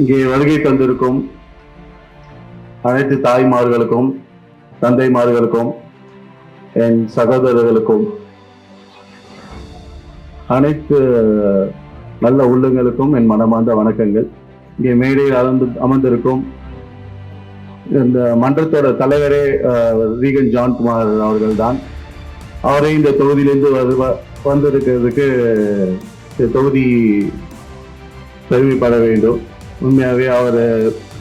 இங்கே வருகை தந்திருக்கும் அனைத்து தாய்மார்களுக்கும் தந்தைமார்களுக்கும் என் சகோதரர்களுக்கும் அனைத்து நல்ல உள்ளங்களுக்கும் என் மனமார்ந்த வணக்கங்கள். இங்கே மேடையில் அமர்ந்து அமர்ந்திருக்கும் இந்த மன்றத்தோட தலைவரே ரீகன் ஜான்குமார் அவர்கள் தான் அவரே இந்த தொகுதியிலிருந்து வந்திருக்கிறதுக்கு இந்த தொகுதி பெருமைப்பட வேண்டும். உண்மையாகவே அவர்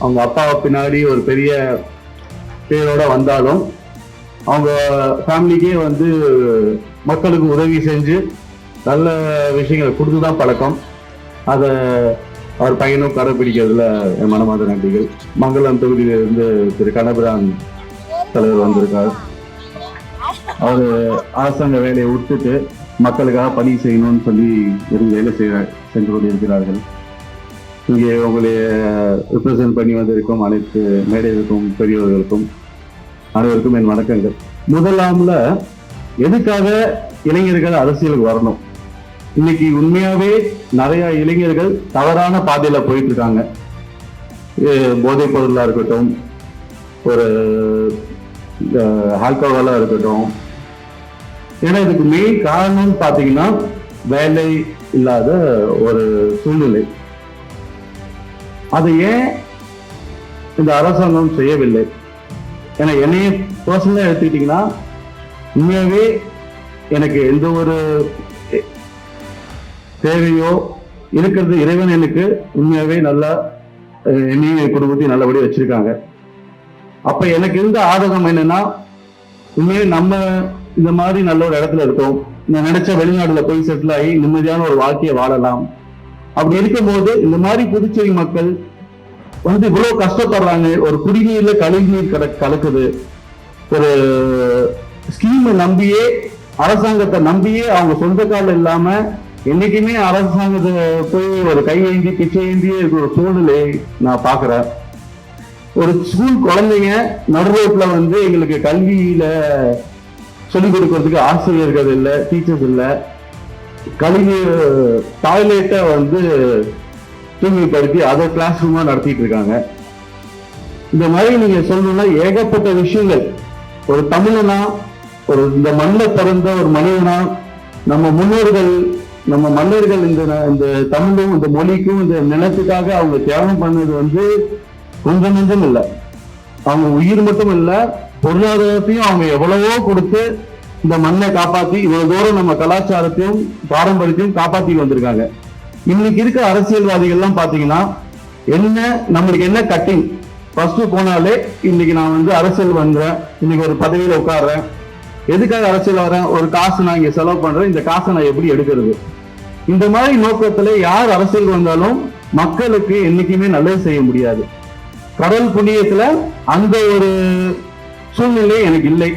அவங்க அப்பாவை பின்னாடி ஒரு பெரிய பேரோட வந்தாலும் அவங்க ஃபேமிலிக்கே வந்து மக்களுக்கு உதவி செஞ்சு நல்ல விஷயங்களை கொடுத்து தான் பழக்கம். அதை அவர் பையனும் கடைபிடிக்கிறதுல என் மனமாத நன்றிகள். மங்களம் தொகுதியிலிருந்து திரு கனபிரான் தலைவர் வந்திருக்கார். அவர் அரசாங்க வேலையை விட்டுட்டு மக்களுக்காக பணி செய்யணும்னு சொல்லி இருந்து வேலை செய்ய சென்று கொண்டிருக்கிறார்கள். இங்கே உங்களை ரிப்ரசன்ட் பண்ணி வந்திருக்கும் அனைத்து மேடைகளுக்கும் பெரியவர்களுக்கும் அனைவருக்கும் என் வணக்கங்கள். முதலாம்ல எதுக்காக இளைஞர்கள் அரசியலுக்கு வரணும்? இன்னைக்கு உண்மையாவே நிறைய இளைஞர்கள் தவறான பாதையில போயிட்டு இருக்காங்க போதைப் பொருளா இருக்கட்டும் ஒரு ஆல்கோஹாலா இருக்கட்டும். ஏன்னா இதுக்கு மெயின் காரணம்னு பாத்தீங்கன்னா வேலை இல்லாத ஒரு சூழ்நிலை. அதை ஏன் இந்த அரசாங்கம் செய்யவில்லை. ஏன்னா என்னைய பர்சனலாக எடுத்துக்கிட்டீங்கன்னா உண்மையாகவே எனக்கு எந்த ஒரு தேவையோ இருக்கிறது இறைவன் எனக்கு உண்மையாகவே நல்லா என்னையும் என் குடும்பத்தையும் நல்லபடியாக வச்சிருக்காங்க. அப்ப எனக்கு இருந்த ஆதகம் என்னன்னா உண்மையே நம்ம இந்த மாதிரி நல்ல ஒரு இடத்துல இருக்கோம். நான் நினைச்ச வெளிநாடுல போய் செட்டில் ஆகி நிம்மதியான ஒரு வாழ்க்கையை வாழலாம். அப்படி இருக்கும்போது இந்த மாதிரி புதுச்சேரி மக்கள் வந்து இவ்வளவு கஷ்டப்படுறாங்க. ஒரு குடிநீர்ல கழிவுநீர் கல கலக்குது. ஒரு ஸ்கீமை நம்பியே அரசாங்கத்தை நம்பியே அவங்க சொந்த காலில் இல்லாம என்னைக்குமே அரசாங்கத்தை போய் ஒரு கை ஏந்தி பிச்சை ஏந்தியே இருக்கிற ஒரு சூழ்நிலை நான் பாக்குறேன் ஒரு ஸ்கூல் குழந்தைங்க நடு ரோட்ல வந்து எங்களுக்கு கல்வியில சொல்லிக் கொடுக்கறதுக்கு ஆசிரியர்கள் இல்லை டீச்சர்ஸ் இல்லை. கழிவு டாய்லெட்டை வந்து தூய்மைப்படுத்தி அதை கிளாஸ் ரூமாக நடத்திட்டு இருக்காங்க. இந்த மாதிரி நீங்க சொல்லணும்னா ஏகப்பட்ட விஷயங்கள். ஒரு தமிழனா ஒரு இந்த மண்ணில் பிறந்த ஒரு மனிதனா நம்ம முன்னோர்கள் நம்ம மன்னர்கள் இந்த இந்த தமிழும் இந்த மொழிக்கும் இந்த நிலத்துக்காக அவங்க தியாகம் பண்ணது வந்து கொஞ்சம் நெஞ்சம் இல்லை. அவங்க உயிர் மட்டும் இல்லை பொருளாதாரத்தையும் அவங்க எவ்வளவோ கொடுத்து இந்த மண்ணை காப்பாத்தி இவ்வளவு தூரம் நம்ம கலாச்சாரத்தையும் பாரம்பரியத்தையும் காப்பாத்தி வந்திருக்காங்க. இன்னைக்கு இருக்க அரசியல்வாதிகள்லாம் பாத்தீங்கன்னா என்ன நம்மளுக்கு என்ன கட்டிங் ஃபர்ஸ்ட் போனாலே இன்னைக்கு நான் வந்து அரசியல் வந்தேன் இன்னைக்கு ஒரு பதவியில உட்காடுறேன் எதுக்காக அரசியல் வரேன்? ஒரு காசு நான் இங்க செலவு பண்றேன். இந்த காசை நான் எப்படி எடுக்கிறது? இந்த மாதிரி நோக்கத்துல யார் அரசியல் வந்தாலும் மக்களுக்கு என்னைக்குமே நல்லது செய்ய முடியாது. கடல் புண்ணியத்துல அந்த ஒரு சூழ்நிலை எனக்கு இல்லை.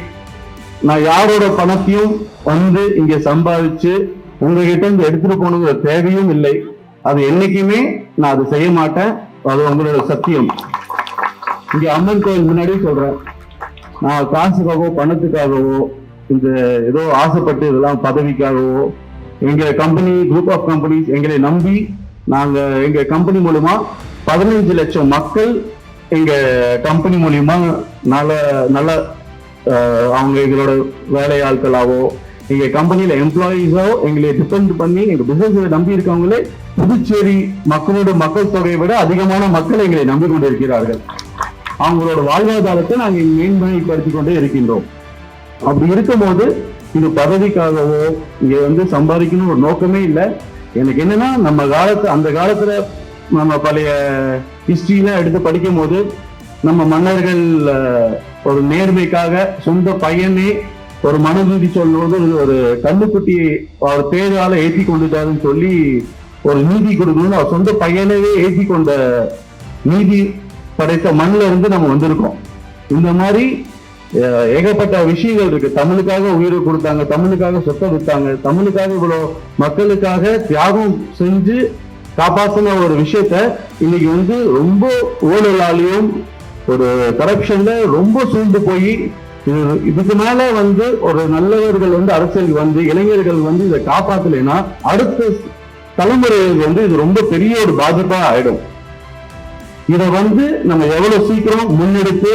நான் யாரோட பணத்தையும் வந்து இங்க சம்பாதிச்சு உங்ககிட்ட இருந்து எடுத்துட்டு போகணுங்கிற தேவையும் இல்லை. அது என்னைக்குமே நான் அதை செய்ய மாட்டேன். அது உங்களோட சத்தியம். இங்க அம்மன் கோயில் முன்னாடியே சொல்றேன். நான் காசுக்காகவோ பணத்துக்காகவோ இந்த ஏதோ ஆசைப்பட்டு இதெல்லாம் பதவிக்காகவோ எங்களை கம்பெனி குரூப் ஆஃப் கம்பெனிஸ் எங்களை நம்பி நாங்க எங்க கம்பெனி மூலமா பதினஞ்சு லட்சம் மக்கள் எங்க கம்பெனி மூலியமா நல்ல நல்ல அவங்க எங்களோட வேலையாட்களாவோ எங்க கம்பெனியில எம்ப்ளாயீஸோ எங்களை டிபெண்ட் பண்ணி எங்க பிசினஸ் நம்பி இருக்கவங்களே புதுச்சேரி மக்களோட மக்கள் தொகையை விட அதிகமான மக்கள் எங்களை நம்பி கொண்டிருக்கிறார்கள். அவங்களோட வாழ்வாதாரத்தை நாங்கள் மேன்மைப்படுத்தி கொண்டே இருக்கின்றோம். அப்படி இருக்கும்போது இது பதவிக்காகவோ இங்க வந்து சம்பாதிக்கணும் ஒரு நோக்கமே இல்லை. எனக்கு என்னன்னா நம்ம காலத்து அந்த காலத்துல நம்ம பழைய ஹிஸ்டரிலாம் எடுத்து படிக்கும் போது நம்ம மன்னர்கள் ஒரு நேர்மைக்காக சொந்த பையனே ஒரு மனநீதி சொல்லும்போது ஒரு கண்ணுக்குட்டியை அவர் பேரால ஏற்றி கொண்டுட்டாருன்னு சொல்லி ஒரு நீதி கொடுக்கணும்னு அவர் சொந்த பையனவே ஏற்றி கொண்ட நீதி படைத்த மண்ணில் இருந்து நம்ம வந்திருக்கோம். இந்த மாதிரி ஏகப்பட்ட விஷயங்கள் இருக்கு. தமிழுக்காக உயிரை கொடுத்தாங்க தமிழுக்காக சொத்தை விட்டாங்க தமிழுக்காக இவ்வளவு மக்களுக்காக தியாகம் செஞ்சு காப்பாற்றின ஒரு விஷயத்த இன்னைக்கு வந்து ரொம்ப ஊழலாலையும் ஒரு கரப்ஷன்ல ரொம்ப சூழ்ந்து போய் இது இதுக்கு மேல வந்து ஒரு நல்லவர்கள் வந்து அரசியலுக்கு வந்து இளைஞர்கள் வந்து இதை காப்பாத்தலைன்னா அடுத்த தலைமுறைகளுக்கு வந்து இது ரொம்ப பெரிய ஒரு பாதிப்பா ஆயிடும். இதை வந்து நம்ம எவ்வளவு சீக்கிரம் முன்னெடுத்து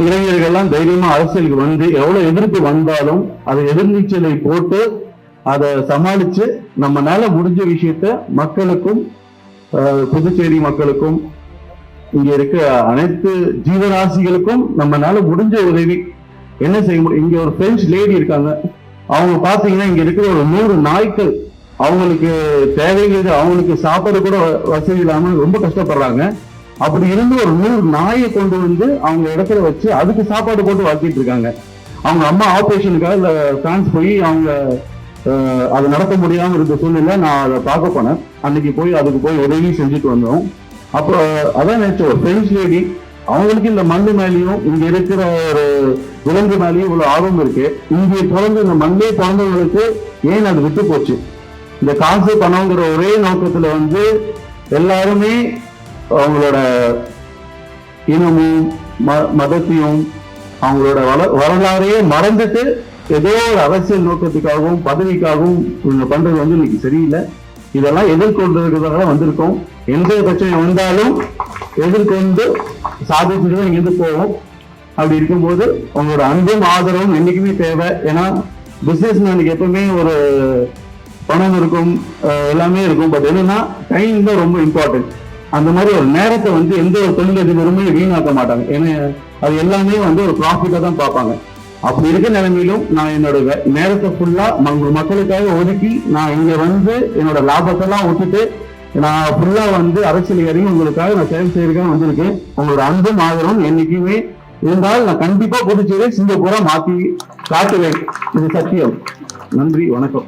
இளைஞர்கள்லாம் தைரியமா அரசியலுக்கு வந்து எவ்வளவு எதிர்ப்பு வந்தாலும் அதை எதிர்நீச்சலை போட்டு அதை சமாளிச்சு நம்மனால முடிஞ்ச விஷயத்த மக்களுக்கும் அஹ், புதுச்சேரி மக்களுக்கும் இங்க இருக்க அனைத்து ஜீவராசிகளுக்கும் நம்மனால முடிஞ்ச உதவி. என்ன செய்ய முடியும்? இங்க ஒரு பிரெஞ்சு லேடி இருக்காங்க. அவங்க பாத்தீங்கன்னா இங்க இருக்கிற ஒரு நூறு நாய்க்கள் அவங்களுக்கு தேவைங்கிறது அவங்களுக்கு சாப்பாடு கூட வ- வசதி இல்லாம ரொம்ப கஷ்டப்படுறாங்க. அப்படி இருந்து ஒரு நூறு நாயை கொண்டு வந்து அவங்க இடத்துல வச்சு அதுக்கு சாப்பாடு போட்டு வளர்த்திட்டு இருக்காங்க. அவங்க அம்மா ஆப்ரேஷனுக்காக இல்ல பிரான்ஸ் போய் அவங்க அதை அது நடத்த முடியாம இருந்த சூழ்நிலை நான் அதை பார்க்க போனேன். அன்னைக்கு போய் அதுக்கு போய் உதவி செஞ்சுட்டு வந்தோம். அப்போ அதான் நினைச்சோம் ஒரு பிரெஞ்சு லேடி அவங்களுக்கு இந்த மண்ணு மேலேயும் இங்க இருக்கிற ஒரு விலங்கு மேலேயும் இவ்வளவு ஆர்வம் இருக்கு. இங்கே பிறந்த இந்த மண்ணே பிறந்தவங்களுக்கு ஏன் அது விட்டு போச்சு? இந்த காசு பணங்கிற ஒரே நோக்கத்துல வந்து எல்லாருமே அவங்களோட இனமும் ம- மதத்தையும் அவங்களோட வள வரலாறையே மறந்துட்டு ஏதோ ஒரு அரசியல் நோக்கத்துக்காகவும் பதவிக்காகவும் இவங்க பண்றது வந்து இன்னைக்கு சரியில்லை. இதெல்லாம் எதிர்கொண்டிருக்கிறதால வந்திருக்கோம். எந்த பிரச்சனை வந்தாலும் எதிர்கொண்டு சாதிச்சுட்டு தான் இங்கிருந்து போவோம். அப்படி இருக்கும்போது உங்களோட அன்பும் ஆதரவும் என்னைக்குமே தேவை. ஏன்னா பிசினஸ் அன்னைக்கு எப்பவுமே ஒரு பணம் இருக்கும் எல்லாமே இருக்கும். பட் என்னன்னா டைம் தான் ரொம்ப இம்பார்ட்டன்ட் அந்த மாதிரி ஒரு நேரத்தை வந்து எந்த ஒரு தொழில் அதிபருமே வீணாக்க மாட்டாங்க. ஏன்னா அது எல்லாமே வந்து ஒரு ப்ராஃபிட்டாக தான் பார்ப்பாங்க. அப்படி இருக்க நிலைமையிலும் நான் என்னோட வே- நேரத்தை ஃபுல்லா மக்களுக்காக ஒதுக்கி நான் இங்க வந்து என்னோட லாபத்தெல்லாம் விட்டுட்டு நான் ஃபுல்லா வந்து அரசியல் இறங்கி உங்களுக்காக நான் சேவை செய்யறதுக்காக வந்திருக்கேன். உங்களோட அன்பும் ஆதரவும் என்னைக்குமே இருந்தால் நான் கண்டிப்பா புதுச்சேரி சிங்கப்பூரா மாத்தி காட்டுவேன். இது சத்தியம். நன்றி வணக்கம்.